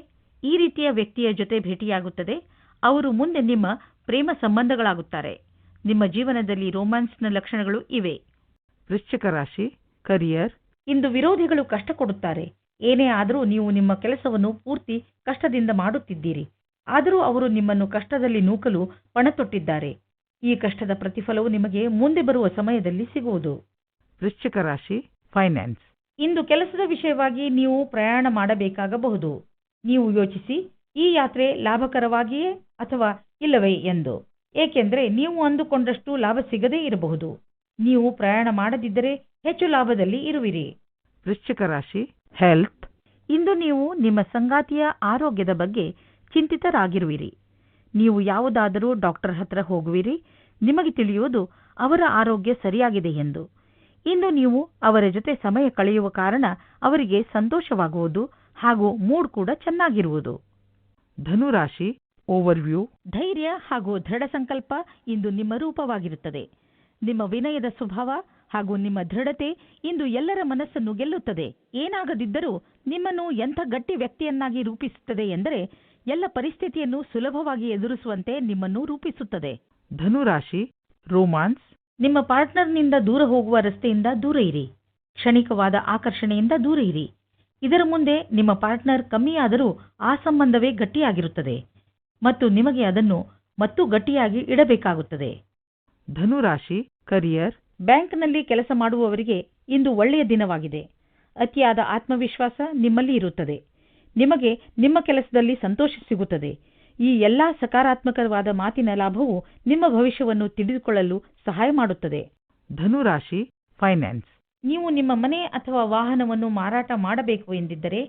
ಈ ರೀತಿಯ ವ್ಯಕ್ತಿಯ ಜೊತೆ ಭೇಟಿಯಾಗುತ್ತದೆ. ಅವರು ಮುಂದೆ ನಿಮ್ಮ ಪ್ರೇಮ ಸಂಬಂಧಗಳಾಗುತ್ತಾರೆ. ನಿಮ್ಮ ಜೀವನದಲ್ಲಿ ರೋಮ್ಯಾನ್ಸ್ನ ಲಕ್ಷಣಗಳು ಇವೆ. ವೃಶ್ಚಿಕ ರಾಶಿ ಕರಿಯರ್. ಇಂದು ವಿರೋಧಿಗಳು ಕಷ್ಟ ಕೊಡುತ್ತಾರೆ. ಏನೇ ಆದರೂ ನೀವು ನಿಮ್ಮ ಕೆಲಸವನ್ನು ಪೂರ್ತಿ ಕಷ್ಟದಿಂದ ಮಾಡುತ್ತಿದ್ದೀರಿ. ಆದರೂ ಅವರು ನಿಮ್ಮನ್ನು ಕಷ್ಟದಲ್ಲಿ ನೂಕಲು ಪಣತೊಟ್ಟಿದ್ದಾರೆ. ಈ ಕಷ್ಟದ ಪ್ರತಿಫಲವು ನಿಮಗೆ ಮುಂದೆ ಬರುವ ಸಮಯದಲ್ಲಿ ಸಿಗುವುದು. ವೃಶ್ಚಿಕ ರಾಶಿ ಫೈನಾನ್ಸ್ ಇಂದು ಕೆಲಸದ ವಿಷಯವಾಗಿ ನೀವು ಪ್ರಯಾಣ ಮಾಡಬೇಕಾಗಬಹುದು. ನೀವು ಯೋಚಿಸಿ ಈ ಯಾತ್ರೆ ಲಾಭಕರವಾಗಿಯೇ ಅಥವಾ ಇಲ್ಲವೇ ಎಂದು. ಏಕೆಂದರೆ ನೀವು ಅಂದುಕೊಂಡಷ್ಟು ಲಾಭ ಸಿಗದೇ ಇರಬಹುದು. ನೀವು ಪ್ರಯಾಣ ಮಾಡದಿದ್ದರೆ ಹೆಚ್ಚು ಲಾಭದಲ್ಲಿ ಇರುವಿರಿ. ವೃಶ್ಚಿಕ ರಾಶಿ ಹೆಲ್ತ್ ಇಂದು ನೀವು ನಿಮ್ಮ ಸಂಗಾತಿಯ ಆರೋಗ್ಯದ ಬಗ್ಗೆ ಚಿಂತಿತರಾಗಿರುವಿರಿ. ನೀವು ಯಾವುದಾದರೂ ಡಾಕ್ಟರ್ ಹತ್ರ ಹೋಗುವಿರಿ ನಿಮಗೆ ತಿಳಿಯುವುದು ಅವರ ಆರೋಗ್ಯ ಸರಿಯಾಗಿದೆ ಎಂದು. ಇಂದು ನೀವು ಅವರ ಜೊತೆ ಸಮಯ ಕಳೆಯುವ ಕಾರಣ ಅವರಿಗೆ ಸಂತೋಷವಾಗುವುದು ಹಾಗೂ ಮೂಡ್ ಕೂಡ ಚೆನ್ನಾಗಿರುವುದು. ಧನುರಾಶಿ ಓವರ್ವ್ಯೂ ಧೈರ್ಯ ಹಾಗೂ ದೃಢ ಸಂಕಲ್ಪ ಇಂದು ನಿಮ್ಮ ರೂಪವಾಗಿರುತ್ತದೆ. ನಿಮ್ಮ ವಿನಯದ ಸ್ವಭಾವ ಹಾಗೂ ನಿಮ್ಮ ದೃಢತೆ ಇಂದು ಎಲ್ಲರ ಮನಸ್ಸನ್ನು ಗೆಲ್ಲುತ್ತದೆ. ಏನಾಗದಿದ್ದರೂ ನಿಮ್ಮನ್ನು ಎಂಥ ಗಟ್ಟಿ ವ್ಯಕ್ತಿಯನ್ನಾಗಿ ರೂಪಿಸುತ್ತದೆ ಎಂದರೆ ಎಲ್ಲ ಪರಿಸ್ಥಿತಿಯನ್ನು ಸುಲಭವಾಗಿ ಎದುರಿಸುವಂತೆ ನಿಮ್ಮನ್ನು ರೂಪಿಸುತ್ತದೆ. ಧನು ರಾಶಿ ರೋಮಾನ್ಸ್. ನಿಮ್ಮ ಪಾರ್ಟ್ನರ್ನಿಂದ ದೂರ ಹೋಗುವ ರಸ್ತೆಯಿಂದ ದೂರ ಇರಿ. ಕ್ಷಣಿಕವಾದ ಆಕರ್ಷಣೆಯಿಂದ ದೂರ ಇರಿ. ಇದರ ಮುಂದೆ ನಿಮ್ಮ ಪಾರ್ಟ್ನರ್ ಕಮ್ಮಿಯಾದರೂ ಆ ಸಂಬಂಧವೇ ಗಟ್ಟಿಯಾಗಿರುತ್ತದೆ ಮತ್ತು ನಿಮಗೆ ಅದನ್ನು ಮತ್ತೂ ಗಟ್ಟಿಯಾಗಿ ಇಡಬೇಕಾಗುತ್ತದೆ. ಧನುರಾಶಿ ಕರಿಯರ್. ಬ್ಯಾಂಕ್ನಲ್ಲಿ ಕೆಲಸ ಮಾಡುವವರಿಗೆ ಇಂದು ಒಳ್ಳೆಯ ದಿನವಾಗಿದೆ. ಅತಿಯಾದ ಆತ್ಮವಿಶ್ವಾಸ ನಿಮ್ಮಲ್ಲಿ ಇರುತ್ತದೆ. ನಿಮಗೆ ನಿಮ್ಮ ಕೆಲಸದಲ್ಲಿ ಸಂತೋಷ ಸಿಗುತ್ತದೆ. ಈ ಎಲ್ಲಾ ಸಕಾರಾತ್ಮಕವಾದ ಮಾತಿನ ಲಾಭವು ನಿಮ್ಮ ಭವಿಷ್ಯವನ್ನು ತಿಳಿದುಕೊಳ್ಳಲು ಸಹಾಯ ಮಾಡುತ್ತದೆ. ಧನುರಾಶಿ ಫೈನಾನ್ಸ್ ನೀವು ನಿಮ್ಮ ಮನೆ ಅಥವಾ ವಾಹನವನ್ನು ಮಾರಾಟ ಮಾಡಬೇಕು ಎಂದಿದ್ದರೆ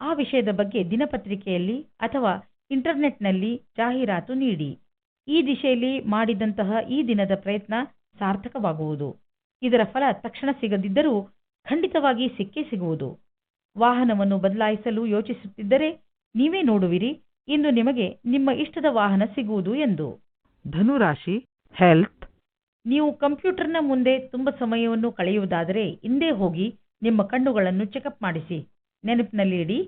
ಆ ವಿಷಯದ ಬಗ್ಗೆ ದಿನಪತ್ರಿಕೆಯಲ್ಲಿ ಅಥವಾ ಇಂಟರ್ನೆಟ್ನಲ್ಲಿ ಜಾಹೀರಾತು ನೀಡಿ. ಈ ದಿಶೆಯಲ್ಲಿ ಮಾಡಿದಂತಹ ಈ ದಿನದ ಪ್ರಯತ್ನ ಸಾರ್ಥಕವಾಗುವುದು. ಇದರ ಫಲ ತಕ್ಷಣ ಸಿಗದಿದ್ದರೂ ಖಂಡಿತವಾಗಿ ಸಿಕ್ಕೇ ಸಿಗುವುದು. ವಾಹನವನ್ನು ಬದಲಾಯಿಸಲು ಯೋಚಿಸುತ್ತಿದ್ದರೆ ನೀವೇ ನೋಡುವಿರಿ. ಇಂದು ನಿಮಗೆ ನಿಮ್ಮ ಇಷ್ಟದ ವಾಹನ ಸಿಗುವುದು ಎಂದು. ಧನುರಾಶಿ ಹೆಲ್ತ್ ನೀವು ಕಂಪ್ಯೂಟರ್ನ ಮುಂದೆ ತುಂಬ ಸಮಯವನ್ನು ಕಳೆಯುವುದಾದರೆ ಹಿಂದೆ ಹೋಗಿ ನಿಮ್ಮ ಕಣ್ಣುಗಳನ್ನು ಚೆಕಪ್ ಮಾಡಿಸಿ. ನೆನಪಿನಲ್ಲಿ ಇಡಿ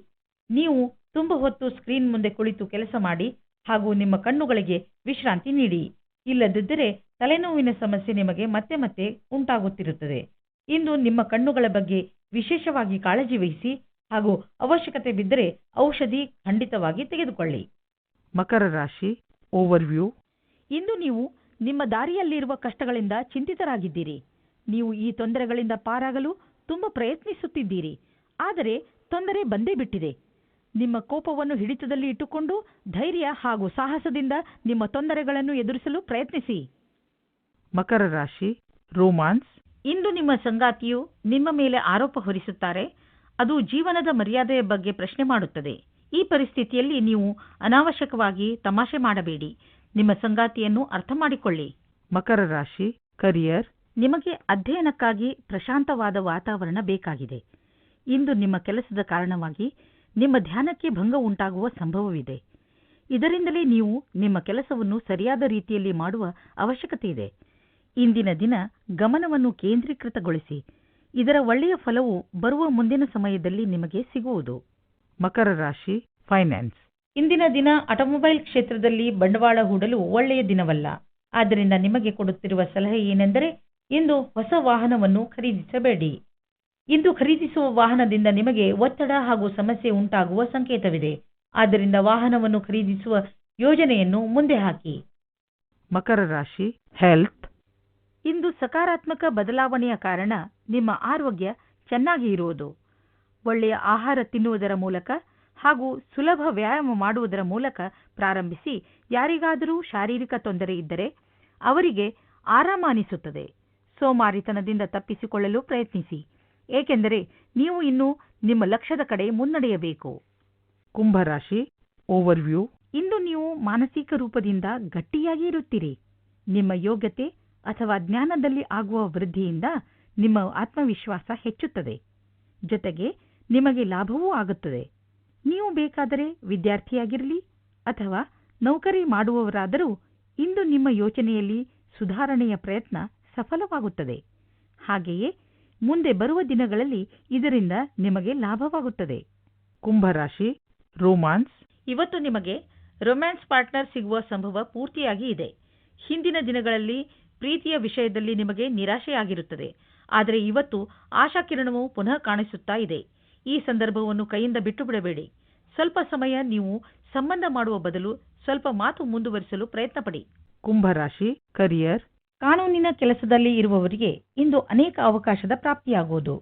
ನೀವು ತುಂಬ ಹೊತ್ತು ಸ್ಕ್ರೀನ್ ಮುಂದೆ ಕುಳಿತು ಕೆಲಸ ಮಾಡಿ ಹಾಗೂ ನಿಮ್ಮ ಕಣ್ಣುಗಳಿಗೆ ವಿಶ್ರಾಂತಿ ನೀಡಿ. ಇಲ್ಲದಿದ್ದರೆ ತಲೆನೋವಿನ ಸಮಸ್ಯೆ ನಿಮಗೆ ಮತ್ತೆ ಮತ್ತೆ ಉಂಟಾಗುತ್ತಿರುತ್ತದೆ. ಇಂದು ನಿಮ್ಮ ಕಣ್ಣುಗಳ ಬಗ್ಗೆ ವಿಶೇಷವಾಗಿ ಕಾಳಜಿ ವಹಿಸಿ ಹಾಗೂ ಅವಶ್ಯಕತೆ ಬಿದ್ದರೆ ಔಷಧಿ ಖಂಡಿತವಾಗಿ ತೆಗೆದುಕೊಳ್ಳಿ. ಮಕರ ರಾಶಿ ಓವರ್ವ್ಯೂ ಇಂದು ನೀವು ನಿಮ್ಮ ದಾರಿಯಲ್ಲಿರುವ ಕಷ್ಟಗಳಿಂದ ಚಿಂತಿತರಾಗಿದ್ದೀರಿ. ನೀವು ಈ ತೊಂದರೆಗಳಿಂದ ಪಾರಾಗಲು ತುಂಬ ಪ್ರಯತ್ನಿಸುತ್ತಿದ್ದೀರಿ. ಆದರೆ ತೊಂದರೆ ಬಂದೇ ಬಿಟ್ಟಿದೆ. ನಿಮ್ಮ ಕೋಪವನ್ನು ಹಿಡಿತದಲ್ಲಿ ಇಟ್ಟುಕೊಂಡು ಧೈರ್ಯ ಹಾಗೂ ಸಾಹಸದಿಂದ ನಿಮ್ಮ ತೊಂದರೆಗಳನ್ನು ಎದುರಿಸಲು ಪ್ರಯತ್ನಿಸಿ. ಮಕರ ರಾಶಿ ರೋಮಾನ್ಸ್ ಇಂದು ನಿಮ್ಮ ಸಂಗಾತಿಯು ನಿಮ್ಮ ಮೇಲೆ ಆರೋಪ ಹೊರಿಸುತ್ತಾರೆ. ಅದು ಜೀವನದ ಮರ್ಯಾದೆಯ ಬಗ್ಗೆ ಪ್ರಶ್ನೆ ಮಾಡುತ್ತದೆ. ಈ ಪರಿಸ್ಥಿತಿಯಲ್ಲಿ ನೀವು ಅನಾವಶ್ಯಕವಾಗಿ ತಮಾಷೆ ಮಾಡಬೇಡಿ. ನಿಮ್ಮ ಸಂಗಾತಿಯನ್ನು ಅರ್ಥ ಮಾಡಿಕೊಳ್ಳಿ. ಮಕರ ರಾಶಿ ಕರಿಯರ್ ನಿಮಗೆ ಅಧ್ಯಯನಕ್ಕಾಗಿ ಪ್ರಶಾಂತವಾದ ವಾತಾವರಣ ಬೇಕಾಗಿದೆ. ಇಂದು ನಿಮ್ಮ ಕೆಲಸದ ಕಾರಣವಾಗಿ ನಿಮ್ಮ ಧ್ಯಾನಕ್ಕೆ ಭಂಗ ಉಂಟಾಗುವ ಸಂಭವವಿದೆ. ಇದರಿಂದಲೇ ನೀವು ನಿಮ್ಮ ಕೆಲಸವನ್ನು ಸರಿಯಾದ ರೀತಿಯಲ್ಲಿ ಮಾಡುವ ಅವಶ್ಯಕತೆ ಇದೆ. ಇಂದಿನ ದಿನ ಗಮನವನ್ನು ಕೇಂದ್ರೀಕೃತಗೊಳಿಸಿ. ಇದರ ಒಳ್ಳೆಯ ಫಲವು ಬರುವ ಮುಂದಿನ ಸಮಯದಲ್ಲಿ ನಿಮಗೆ ಸಿಗುವುದು. ಮಕರ ರಾಶಿ ಫೈನಾನ್ಸ್ ಇಂದಿನ ದಿನ ಆಟೋಮೊಬೈಲ್ ಕ್ಷೇತ್ರದಲ್ಲಿ ಬಂಡವಾಳ ಹೂಡಲು ಒಳ್ಳೆಯ ದಿನವಲ್ಲ. ಆದ್ದರಿಂದ ನಿಮಗೆ ಕೊಡುತ್ತಿರುವ ಸಲಹೆ ಏನೆಂದರೆ ಇಂದು ಹೊಸ ವಾಹನವನ್ನು ಖರೀದಿಸಬೇಡಿ. ಇಂದು ಖರೀದಿಸುವ ವಾಹನದಿಂದ ನಿಮಗೆ ಒತ್ತಡ ಹಾಗೂ ಸಮಸ್ಯೆ ಉಂಟಾಗುವ ಸಂಕೇತವಿದೆ. ಆದ್ದರಿಂದ ವಾಹನವನ್ನು ಖರೀದಿಸುವ ಯೋಜನೆಯನ್ನು ಮುಂದೆ ಹಾಕಿ. ಮಕರ ರಾಶಿ ಹೆಲ್ತ್ ಇಂದು ಸಕಾರಾತ್ಮಕ ಬದಲಾವಣೆಯ ಕಾರಣ ನಿಮ್ಮ ಆರೋಗ್ಯ ಚೆನ್ನಾಗಿ ಇರುವುದು. ಒಳ್ಳೆಯ ಆಹಾರ ತಿನ್ನುವುದರ ಮೂಲಕ ಹಾಗೂ ಸುಲಭ ವ್ಯಾಯಾಮ ಮಾಡುವುದರ ಮೂಲಕ ಪ್ರಾರಂಭಿಸಿ ಯಾರಿಗಾದರೂ ಶಾರೀರಿಕ ತೊಂದರೆ ಇದ್ದರೆ ಅವರಿಗೆ ಆರಾಮ ಅನಿಸುತ್ತದೆ. ಸೋಮಾರಿತನದಿಂದ ತಪ್ಪಿಸಿಕೊಳ್ಳಲು ಪ್ರಯತ್ನಿಸಿ. ಏಕೆಂದರೆ ನೀವು ಇನ್ನೂ ನಿಮ್ಮ ಲಕ್ಷ್ಯದ ಕಡೆ ಮುನ್ನಡೆಯಬೇಕು. ಕುಂಭರಾಶಿ ಓವರ್ವ್ಯೂ. ಇಂದು ನೀವು ಮಾನಸಿಕ ರೂಪದಿಂದ ಗಟ್ಟಿಯಾಗಿ ಇರುತ್ತೀರಿ. ನಿಮ್ಮ ಯೋಗ್ಯತೆ ಅಥವಾ ಜ್ಞಾನದಲ್ಲಿ ಆಗುವ ವೃದ್ಧಿಯಿಂದ ನಿಮ್ಮ ಆತ್ಮವಿಶ್ವಾಸ ಹೆಚ್ಚುತ್ತದೆ. ಜೊತೆಗೆ ನಿಮಗೆ ಲಾಭವೂ ಆಗುತ್ತದೆ. ನೀವು ಬೇಕಾದರೆ ವಿದ್ಯಾರ್ಥಿಯಾಗಿರಲಿ ಅಥವಾ ನೌಕರಿ ಮಾಡುವವರಾದರೂ ಇಂದು ನಿಮ್ಮ ಯೋಚನೆಯಲ್ಲಿ ಸುಧಾರಣೆಯ ಪ್ರಯತ್ನ ಸಫಲವಾಗುತ್ತದೆ. ಹಾಗೆಯೇ ಮುಂದೆ ಬರುವ ದಿನಗಳಲ್ಲಿ ಇದರಿಂದ ನಿಮಗೆ ಲಾಭವಾಗುತ್ತದೆ. ಕುಂಭರಾಶಿ ರೋಮಾನ್ಸ್. ಇವತ್ತು ನಿಮಗೆ ರೊಮ್ಯಾನ್ಸ್ ಪಾರ್ಟ್ನರ್ ಸಿಗುವ ಸಂಭವ ಪೂರ್ತಿಯಾಗಿ ಇದೆ. ಹಿಂದಿನ ದಿನಗಳಲ್ಲಿ ಪ್ರೀತಿಯ ವಿಷಯದಲ್ಲಿ ನಿಮಗೆ ನಿರಾಶೆಯಾಗಿರುತ್ತದೆ. ಆದರೆ ಇವತ್ತು ಆಶಾಕಿರಣವು ಪುನಃ ಕಾಣಿಸುತ್ತಾ ಇದೆ. ಈ ಸಂದರ್ಭವನ್ನು ಕೈಯಿಂದ ಬಿಟ್ಟು ಬಿಡಬೇಡಿ ಸ್ವಲ್ಪ ಸಮಯ ನೀವು ಸಂಬಂಧ ಮಾಡುವ ಬದಲು ಸ್ವಲ್ಪ ಮಾತು ಮುಂದುವರಿಸಲು ಪ್ರಯತ್ನಪಡಿ. ಕುಂಭರಾಶಿ ಕರಿಯರ್ ಕಾನೂನಿನ ಕೆಲಸದಲ್ಲಿ ಇರುವವರಿಗೆ ಇಂದು ಅನೇಕ ಅವಕಾಶದ ಪ್ರಾಪ್ತಿಯಾಗುವುದು.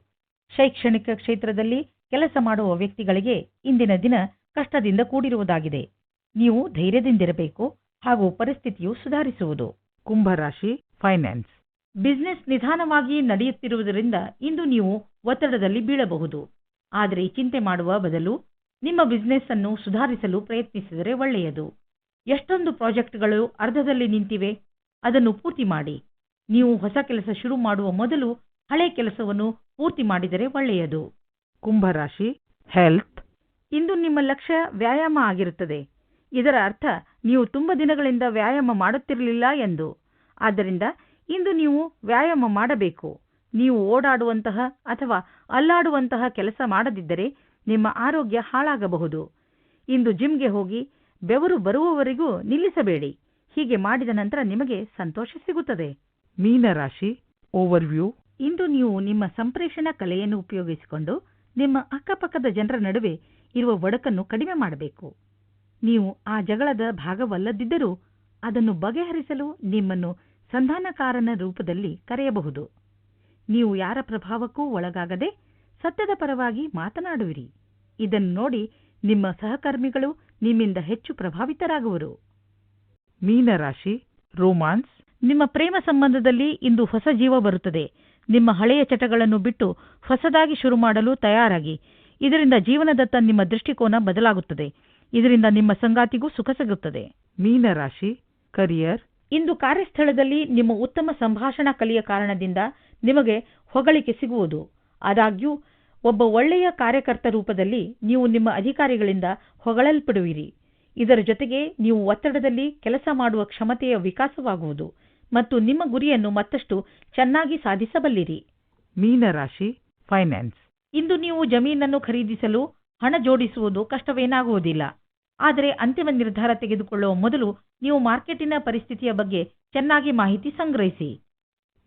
ಶೈಕ್ಷಣಿಕ ಕ್ಷೇತ್ರದಲ್ಲಿ ಕೆಲಸ ಮಾಡುವ ವ್ಯಕ್ತಿಗಳಿಗೆ ಇಂದಿನ ದಿನ ಕಷ್ಟದಿಂದ ಕೂಡಿರುವುದಾಗಿದೆ. ನೀವು ಧೈರ್ಯದಿಂದಿರಬೇಕು ಹಾಗೂ ಪರಿಸ್ಥಿತಿಯು ಸುಧಾರಿಸುವುದು. ಕುಂಭರಾಶಿ ಫೈನಾನ್ಸ್ ಬಿಸ್ನೆಸ್ ನಿಧಾನವಾಗಿ ನಡೆಯುತ್ತಿರುವುದರಿಂದ ಇಂದು ನೀವು ಒತ್ತಡದಲ್ಲಿ ಬೀಳಬಹುದು. ಆದರೆ ಚಿಂತೆ ಮಾಡುವ ಬದಲು ನಿಮ್ಮ ಬಿಸ್ನೆಸ್ ಅನ್ನು ಸುಧಾರಿಸಲು ಪ್ರಯತ್ನಿಸಿದರೆ ಒಳ್ಳೆಯದು. ಎಷ್ಟೊಂದು ಪ್ರಾಜೆಕ್ಟ್ಗಳು ಅರ್ಧದಲ್ಲಿ ನಿಂತಿವೆ, ಅದನ್ನು ಪೂರ್ತಿ ಮಾಡಿ. ನೀವು ಹೊಸ ಕೆಲಸ ಶುರು ಮಾಡುವ ಮೊದಲು ಹಳೆ ಕೆಲಸವನ್ನು ಪೂರ್ತಿ ಮಾಡಿದರೆ ಒಳ್ಳೆಯದು. ಕುಂಭರಾಶಿ ಹೆಲ್ತ್ ಇಂದು ನಿಮ್ಮ ಲಕ್ಷ್ಯ ವ್ಯಾಯಾಮ ಆಗಿರುತ್ತದೆ. ಇದರ ಅರ್ಥ ನೀವು ತುಂಬ ದಿನಗಳಿಂದ ವ್ಯಾಯಾಮ ಮಾಡುತ್ತಿರಲಿಲ್ಲ ಎಂದು. ಆದ್ದರಿಂದ ಇಂದು ನೀವು ವ್ಯಾಯಾಮ ಮಾಡಬೇಕು. ನೀವು ಓಡಾಡುವಂತಹ ಅಥವಾ ಅಲ್ಲಾಡುವಂತಹ ಕೆಲಸ ಮಾಡದಿದ್ದರೆ ನಿಮ್ಮ ಆರೋಗ್ಯ ಹಾಳಾಗಬಹುದು. ಇಂದು ಜಿಮ್ಗೆ ಹೋಗಿ ಬೆವರು ಬರುವವರೆಗೂ ನಿಲ್ಲಿಸಬೇಡಿ. ಹೀಗೆ ಮಾಡಿದ ನಂತರ ನಿಮಗೆ ಸಂತೋಷ ಸಿಗುತ್ತದೆ. ಮೀನರಾಶಿ ಓವರ್ವ್ಯೂ. ಇಂದು ನೀವು ನಿಮ್ಮ ಸಂಪ್ರೇಷಣಾ ಕಲೆಯನ್ನು ಉಪಯೋಗಿಸಿಕೊಂಡು ನಿಮ್ಮ ಅಕ್ಕಪಕ್ಕದ ಜನರ ನಡುವೆ ಇರುವ ಒಡಕನ್ನು ಕಡಿಮೆ ಮಾಡಬೇಕು. ನೀವು ಆ ಜಗಳದ ಭಾಗವಲ್ಲದಿದ್ದರೂ ಅದನ್ನು ಬಗೆಹರಿಸಲು ನಿಮ್ಮನ್ನು ಸಂಧಾನಕಾರನ ರೂಪದಲ್ಲಿ ಕರೆಯಬಹುದು. ನೀವು ಯಾರ ಪ್ರಭಾವಕ್ಕೂ ಒಳಗಾಗದೆ ಸತ್ಯದ ಪರವಾಗಿ ಮಾತನಾಡುವಿರಿ. ಇದನ್ನು ನೋಡಿ ನಿಮ್ಮ ಸಹಕರ್ಮಿಗಳು ನಿಮ್ಮಿಂದ ಹೆಚ್ಚು ಪ್ರಭಾವಿತರಾಗುವರು. ಮೀನರಾಶಿ ರೋಮಾನ್ಸ್. ನಿಮ್ಮ ಪ್ರೇಮ ಸಂಬಂಧದಲ್ಲಿ ಇಂದು ಹೊಸ ಜೀವ ಬರುತ್ತದೆ. ನಿಮ್ಮ ಹಳೆಯ ಚಟಗಳನ್ನು ಬಿಟ್ಟು ಹೊಸದಾಗಿ ಶುರು ಮಾಡಲು ತಯಾರಾಗಿ. ಇದರಿಂದ ಜೀವನದತ್ತ ನಿಮ್ಮ ದೃಷ್ಟಿಕೋನ ಬದಲಾಗುತ್ತದೆ. ಇದರಿಂದ ನಿಮ್ಮ ಸಂಗಾತಿಗೂ ಸುಖ ಸಿಗುತ್ತದೆ. ಮೀನರಾಶಿ ಕರಿಯರ್ ಇಂದು ಕಾರ್ಯಸ್ಥಳದಲ್ಲಿ ನಿಮ್ಮ ಉತ್ತಮ ಸಂಭಾಷಣಾ ಕಲಿಯ ಕಾರಣದಿಂದ ನಿಮಗೆ ಹೊಗಳಿಕೆ ಸಿಗುವುದು. ಆದಾಗ್ಯೂ ಒಬ್ಬ ಒಳ್ಳೆಯ ಕಾರ್ಯಕರ್ತ ರೂಪದಲ್ಲಿ ನೀವು ನಿಮ್ಮ ಅಧಿಕಾರಿಗಳಿಂದ ಹೊಗಳಲ್ಪಡುವಿರಿ. ಇದರ ಜೊತೆಗೆ ನೀವು ಒತ್ತಡದಲ್ಲಿ ಕೆಲಸ ಮಾಡುವ ಕ್ಷಮತೆಯ ವಿಕಾಸವಾಗುವುದು ಮತ್ತು ನಿಮ್ಮ ಗುರಿಯನ್ನು ಮತ್ತಷ್ಟು ಚೆನ್ನಾಗಿ ಸಾಧಿಸಬಲ್ಲಿರಿ. ಮೀನರಾಶಿ ಫೈನಾನ್ಸ್ ಇಂದು ನೀವು ಜಮೀನನ್ನು ಖರೀದಿಸಲು ಹಣ ಜೋಡಿಸುವುದು ಕಷ್ಟವೇನಾಗುವುದಿಲ್ಲ. ಆದರೆ ಅಂತಿಮ ನಿರ್ಧಾರ ತೆಗೆದುಕೊಳ್ಳುವ ಮೊದಲು ನೀವು ಮಾರ್ಕೆಟಿನ ಪರಿಸ್ಥಿತಿಯ ಬಗ್ಗೆ ಚೆನ್ನಾಗಿ ಮಾಹಿತಿ ಸಂಗ್ರಹಿಸಿ.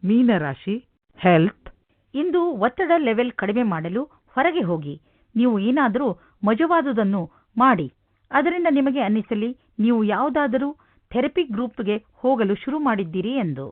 ಮೀನರಾಶಿ ಹೆಲ್ತ್ ಇಂದು ಒತ್ತಡ ಲೆವೆಲ್ ಕಡಿಮೆ ಮಾಡಲು ಹೊರಗೆ ಹೋಗಿ. ನೀವು ಏನಾದರೂ ಮಜವಾದುದನ್ನು ಮಾಡಿ. ಅದರಿಂದ ನಿಮಗೆ ಅನ್ನಿಸಲಿ ನೀವು ಯಾವುದಾದರೂ ಥೆರಪಿ ಗ್ರೂಪ್ಗೆ ಹೋಗಲು ಶುರು ಮಾಡಿದ್ದೀರಿ ಎಂದು.